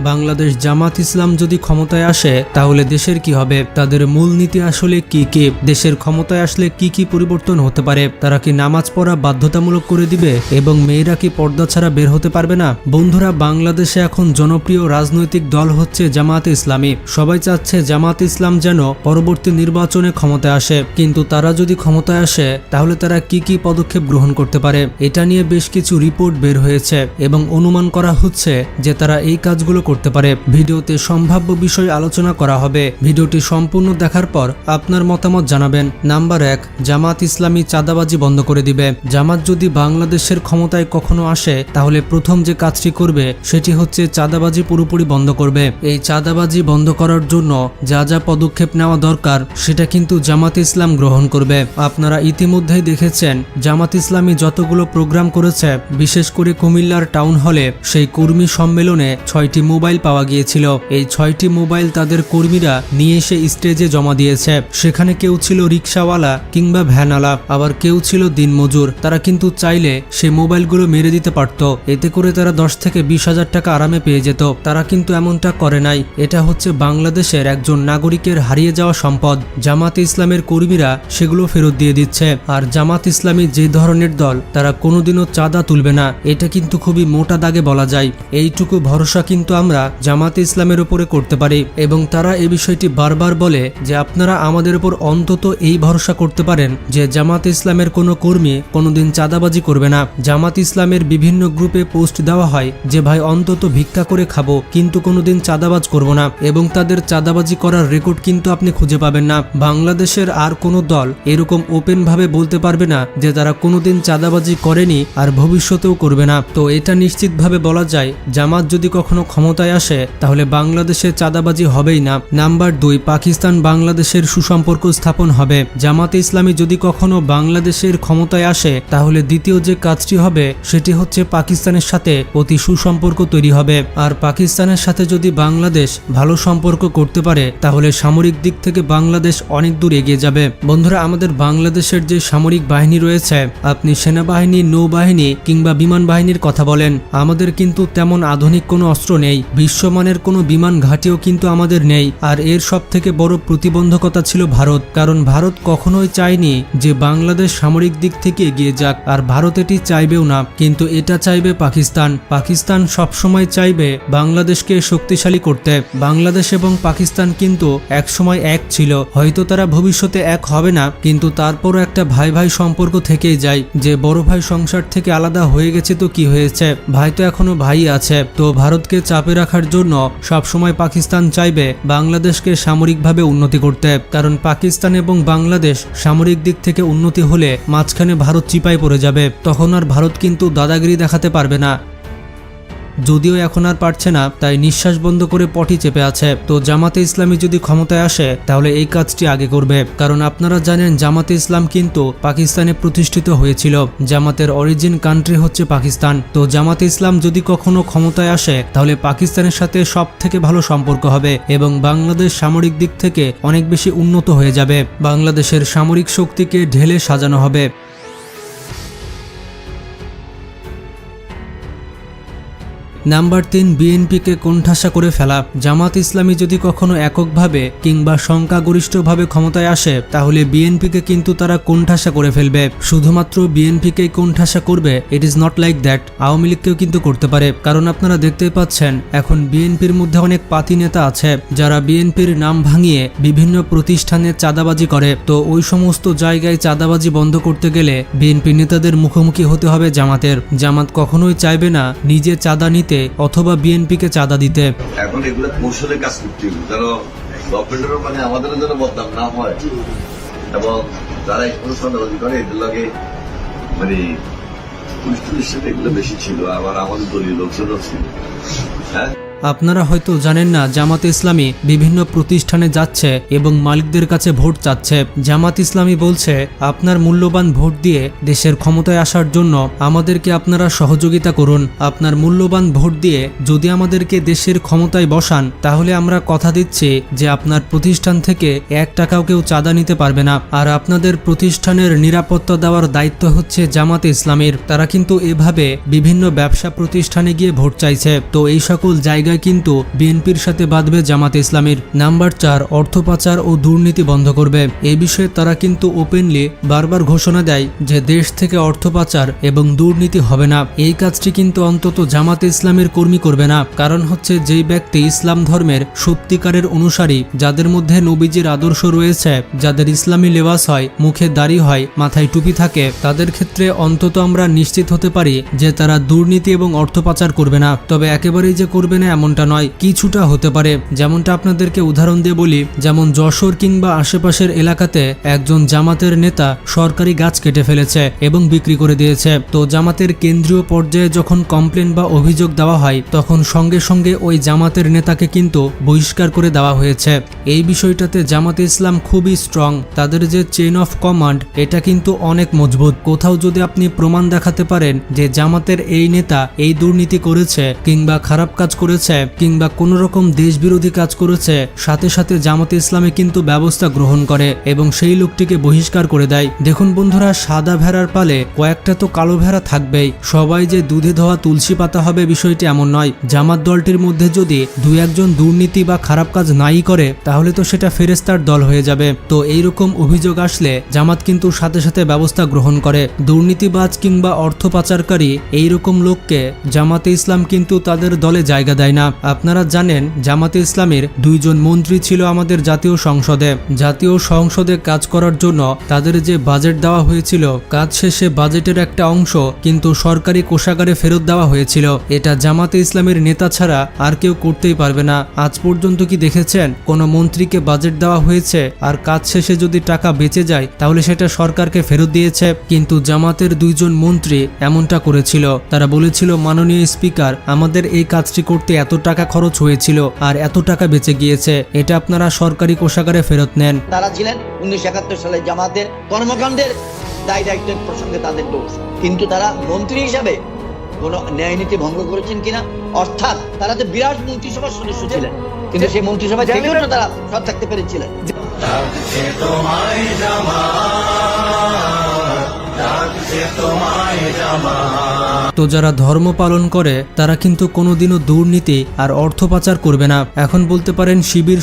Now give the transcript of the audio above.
বাংলাদেশ জামাত ইসলাম যদি ক্ষমতায় আসে, তাহলে দেশের কি হবে? তাদের মূলনীতি আসলে কি কি? দেশের ক্ষমতায় আসলে কি কি পরিবর্তন হতে পারে? তারা কি নামাজ পড়া বাধ্যতামূলক করে দিবে? এবং মেয়েরা কি পর্দা ছাড়া বের হতে পারবে না? বন্ধুরা, বাংলাদেশে এখন জনপ্রিয় রাজনৈতিক দল হচ্ছে জামাত ইসলামী। সবাই চাচ্ছে জামাত ইসলাম যেন পরবর্তী নির্বাচনে ক্ষমতায় আসে। কিন্তু তারা যদি ক্ষমতায় আসে, তাহলে তারা কি কি পদক্ষেপ গ্রহণ করতে পারে? এটা নিয়ে বেশ কিছু রিপোর্ট বের হয়েছে এবং অনুমান করা হচ্ছে যে তারা এই কাজগুলো করতে পারে। ভিডিওতে সম্ভাব্য বিষয় আলোচনা করা হবে। ভিডিওটি সম্পূর্ণ দেখার পর আপনার মতামত জানাবেন। নাম্বার এক, জামাত ইসলামী চাঁদাবাজি বন্ধ করে দিবে। জামাত যদি বাংলাদেশের ক্ষমতায় কখনো আসে, তাহলে প্রথম যে কাজটি করবে, সেটি হচ্ছে চাঁদাবাজি পুরোপুরি বন্ধ করবে। এই চাঁদাবাজি বন্ধ করার জন্য যা যা পদক্ষেপ নেওয়া দরকার, সেটা কিন্তু জামাত ইসলাম গ্রহণ করবে। আপনারা ইতিমধ্যেই দেখেছেন, জামাত ইসলামী যতগুলো প্রোগ্রাম করেছে, বিশেষ করে কুমিল্লার টাউন হলে সেই কর্মী সম্মেলনে ছয়টি মোবাইল পাওয়া গিয়েছিল। এই ছয়টি মোবাইল তাদের কর্মীরা নিয়ে এসে স্টেজে জমা দিয়েছে। সেখানে কেউ ছিল রিক্সাওয়ালা কিংবা ভ্যানওয়ালা, আবার কেউ ছিল দিনমজুর। তারা কিন্তু চাইলে সে মোবাইলগুলো মেরে দিতে পারত। এতে করে তারা দশ থেকে বিশ হাজার টাকা আরামে পেয়ে যেত। তারা কিন্তু এমনটা করে নাই। এটা হচ্ছে বাংলাদেশের একজন নাগরিকের হারিয়ে যাওয়া সম্পদ। জামাত ইসলামের কর্মীরা সেগুলো ফেরত দিয়ে দিচ্ছে। আর জামাত ইসলামী যে ধরনের দল, তারা কোনোদিনও চাঁদা তুলবে না। এটা কিন্তু খুবই মোটা দাগে বলা যায়। এইটুকু ভরসা কিন্তু আমরা জামাত ইসলামের উপরে করতে পারি এবং তারা এই বিষয়টি বারবার বলে যে আপনারা আমাদের উপর অন্তত এই ভরসা করতে পারেন যে জামাত ইসলামের কোনো কর্মী কোনোদিন চাঁদাবাজি করবে না। জামাত ইসলামের বিভিন্ন গ্রুপে পোস্ট দেওয়া হয় যে, ভাই, অন্তত ভিক্ষা করে খাব, কিন্তু কোনোদিন চাঁদাবাজ করব না। এবং তাদের চাঁদাবাজি করার রেকর্ড কিন্তু আপনি খুঁজে পাবেন না। বাংলাদেশের আর কোনো দল এরকম ওপেনভাবে বলতে পারবে না যে, তারা কোনোদিন চাঁদাবাজি করেনি আর ভবিষ্যতেও করবে না। তো এটা নিশ্চিতভাবে বলা যায়, জামাত যদি কখনো ক্ষমতায় আসে, তাহলে বাংলাদেশে চাঁদাবাজি হবেই না। নাম্বার দুই, পাকিস্তান বাংলাদেশের সুসম্পর্ক স্থাপন হবে। জামাতে ইসলামী যদি কখনো বাংলাদেশের ক্ষমতায় আসে, তাহলে দ্বিতীয় যে কাজটি হবে, সেটি হচ্ছে পাকিস্তানের সাথে অতি সুসম্পর্ক তৈরি হবে। আর পাকিস্তানের সাথে যদি বাংলাদেশ ভালো সম্পর্ক করতে পারে, তাহলে সামরিক দিক থেকে বাংলাদেশ অনেক দূর এগিয়ে যাবে। বন্ধুরা, আমাদের বাংলাদেশের যে সামরিক বাহিনী রয়েছে, আপনি সেনাবাহিনী, নৌবাহিনী কিংবা বিমান বাহিনীর কথা বলেন, আমাদের কিন্তু তেমন আধুনিক কোনো অস্ত্র নেই। বিশ্বমানের কোনো বিমান ঘাঁটিও কিন্তু আমাদের নেই। আর এর সব থেকে বড় প্রতিবন্ধকতা ছিল ভারত, কারণ ভারত কখনোই চায়নি যে বাংলাদেশ সামরিক দিক থেকে এগিয়ে যাক, আর ভারত এটি চাইবেও না। কিন্তু এটা চাইবে পাকিস্তান। পাকিস্তান সবসময় চাইবে বাংলাদেশকে শক্তিশালী করতে। বাংলাদেশ এবং পাকিস্তান কিন্তু একসময় এক ছিল। হয়তো তারা ভবিষ্যতে এক হবে না, কিন্তু তারপরও একটা ভাই ভাই সম্পর্ক থেকেই যায়। যে বড় ভাই সংসার থেকে আলাদা হয়ে গেছে তো কি হয়েছে? ভাই তো এখনও ভাই আছে। তো ভারতকে রাখার জন্য সবসময় পাকিস্তান চাইবে বাংলাদেশকে সামরিকভাবে উন্নতি করতে। কারণ পাকিস্তান এবং বাংলাদেশ সামরিক দিক থেকে উন্নতি হলে মাঝখানে ভারত চিপায় পড়ে যাবে। তখন আর ভারত কিন্তু দাদাগিরি দেখাতে পারবে না। যদিও এখন আর পারছে না, তাই নিঃশ্বাস বন্ধ করে পটি চেপে আছে। তো জামাতে ইসলামী যদি ক্ষমতায় আসে, তাহলে এই কাজটি আগে করবে। কারণ আপনারা জানেন, জামাতে ইসলাম কিন্তু পাকিস্তানে প্রতিষ্ঠিত হয়েছিল। জামাতের অরিজিন কান্ট্রি হচ্ছে পাকিস্তান। তো জামাতে ইসলাম যদি কখনো ক্ষমতায় আসে, তাহলে পাকিস্তানের সাথে সব থেকে ভালো সম্পর্ক হবে এবং বাংলাদেশ সামরিক দিক থেকে অনেক বেশি উন্নত হয়ে যাবে। বাংলাদেশের সামরিক শক্তিকে ঢেলে সাজানো হবে। নাম্বার তিন বিএনপিকে কোণঠাসা করে ফেলা। জামাত ইসলামী যদি কখনো এককভাবে কিংবা সংখ্যাগরিষ্ঠভাবে ক্ষমতায় আসে, তাহলে বিএনপিকে কিন্তু তারা কোণঠাসা করে ফেলবে। শুধুমাত্র বিএনপিকেই কোণঠাসা করবে it is not like that Awami লীগকেও কিন্তু করতে পারে। কারণ আপনারা দেখতেই পাচ্ছেন, এখন বিএনপির মধ্যে অনেক পাতি নেতা আছে, যারা বিএনপির নাম ভাঙিয়ে বিভিন্ন প্রতিষ্ঠানে চাঁদাবাজি করে। তো ওই সমস্ত জায়গায় চাঁদাবাজি বন্ধ করতে গেলে বিএনপি নেতাদের মুখোমুখি হতে হবে জামাতের। জামাত কখনোই চাইবে না, নিজে চাঁদা নিতে অথবা বিএনপিকে চাঁদা দিতে। এখন এগুলো কৌশলের কাজ করতে হবে। মানে আমাদের যেন বদনাম না হয় এবং যারা এগুলো সন্দেহবাদী এদের লাগে মানে পুলিশ টুলিশ এগুলো বেশি ছিল, আবার আমাদের দলীয় লোকজনও ছিল। হ্যাঁ? আপনারা হয়তো জানেন না, জামাত ইসলামী বিভিন্ন প্রতিষ্ঠানে যাচ্ছে এবং মালিকদের কাছে ভোট চাচ্ছে। জামাত ইসলামী বলছে, আপনার মূল্যবান ভোট দিয়ে দেশের ক্ষমতায় আসার জন্য আমাদেরকে আপনারা সহযোগিতা করুন। আপনার মূল্যবান ভোট দিয়ে যদি আমাদেরকে দেশের ক্ষমতায় বসান, তাহলে আমরা কথা দিচ্ছি যে আপনার প্রতিষ্ঠান থেকে এক টাকাও কেউ চাঁদা নিতে পারবে না। আর আপনাদের প্রতিষ্ঠানের নিরাপত্তা দেওয়ার দায়িত্ব হচ্ছে জামাতে ইসলামীর। তারা কিন্তু এভাবে বিভিন্ন ব্যবসা প্রতিষ্ঠানে গিয়ে ভোট চাইছে। তো এই সকল জায়গা জায়গায় কিন্তু বিএনপির সাথে বাঁধবে জামাত ইসলামীর নাম্বার চার অর্থ পাচার ও দুর্নীতি বন্ধ করবে। এই বিষয়ে তারা কিন্তু ওপেনলি বারবার ঘোষণা দেয় যে দেশ থেকে অর্থ পাচার এবং দুর্নীতি হবে না। এই কাজটি কিন্তু অন্তত জামাত ইসলামের কর্মী করবে না। কারণ হচ্ছে যেই ব্যক্তি ইসলাম ধর্মের সত্যিকারের অনুসারী, যাদের মধ্যে নবীজির আদর্শ রয়েছে, যাদের ইসলামী লেবাস হয়, মুখে দাড়ি হয়, মাথায় টুপি থাকে, তাদের ক্ষেত্রে অন্তত আমরা নিশ্চিত হতে পারি যে তারা দুর্নীতি এবং অর্থ পাচার করবে না। তবে একেবারেই যে করবে না এমনটা নয়, কিছুটা হতে পারে। যেমনটা আপনাদেরকে উদাহরণ দিয়ে বলি, যেমন যশোর কিংবা আশেপাশের এলাকাতে একজন জামাতের নেতা সরকারি গাছ কেটে ফেলেছে এবং বিক্রি করে দিয়েছে। তো জামাতের কেন্দ্রীয় পর্যায়ে যখন কমপ্লেন বা অভিযোগ দেওয়া হয়, তখন সঙ্গে সঙ্গে ওই জামাতের নেতাকে কিন্তু বহিষ্কার করে দেওয়া হয়েছে। এই বিষয়টাতে জামাতে ইসলাম খুবই স্ট্রং তাদের যে চেইন অফ কমান্ড এটা কিন্তু অনেক মজবুত। কোথাও যদি আপনি প্রমাণ দেখাতে পারেন যে জামাতের এই নেতা এই দুর্নীতি করেছে কিংবা খারাপ কাজ করেছে কিংবা কোনো রকম দেশবিরোধী কাজ করেছে, সাথে সাথে জামাতে ইসলামে কিন্তু ব্যবস্থা গ্রহণ করে এবং সেই লোকটিকে বহিষ্কার করে দেয়। দেখুন বন্ধুরা, সাদা ভেড়ার পালে কয়েকটা তো কালো ভেড়া থাকবেই। সবাই যে দুধে ধোয়া তুলসী পাতা হবে বিষয়টি এমন নয়। জামাত দলটির মধ্যে যদি দু একজন দুর্নীতি বা খারাপ কাজ নাই করে, তাহলে তো সেটা ফেরেস্তার দল হয়ে যাবে। তো এইরকম অভিযোগ আসলে জামাত কিন্তু সাথে সাথে ব্যবস্থা গ্রহণ করে। দুর্নীতিবাজ কিংবা অর্থ পাচারকারী এইরকম লোককে জামাতে ইসলাম কিন্তু তাদের দলে জায়গা দেয় না আপনারা জানেন, জামাতে ইসলামের দুইজন মন্ত্রী ছিল আমাদের জাতীয় সংসদে। জাতীয় সংসদে কাজ করার জন্য তাদের যে বাজেট দেওয়া হয়েছিল, কাজ শেষে বাজেটের একটা অংশ কিন্তু সরকারি কোষাগারে ফেরত দেওয়া হয়েছিল। এটা জামাতে ইসলামের নেতা ছাড়া আর কেউ করতেই পারবে না। আজ পর্যন্ত কি দেখেছেন, কোনো মন্ত্রীকে বাজেট দেওয়া হয়েছে আর কাজ শেষে যদি টাকা বেঁচে যায়, তাহলে সেটা সরকারকে ফেরত দিয়েছে। কিন্তু জামাতের দুইজন মন্ত্রী এমনটা করেছিল। তারা বলেছিল, মাননীয় স্পিকার, আমাদের এই কাজটি করতে এত টাকা খরচ হয়েছিল আর এত টাকা বেঁচে গিয়েছে এটা আপনারা সরকারি কোষাগারে ফেরত নেন। তারা ছিলেন উনিশশো একাত্তর সালে জামাতের কর্মকাণ্ডের দায় দায়িত্বের প্রসঙ্গে তাদের দোষ। কিন্তু তারা মন্ত্রী হিসাবে কোন ন্যায় নীতি ভঙ্গ করেছেন কিনা অর্থাৎ তারা তো বিরাট মন্ত্রিসভার সদস্য ছিলেন কিন্তু সেই মন্ত্রিসভায় থেকেও তারা সৎ থাকতে পেরেছিলেন। তো যারা ধর্ম পালন করে, তারা কিন্তু কোনোদিনও দুর্নীতি আর অর্থ পাচার করবে না। এখন বলতে পারেন শিবির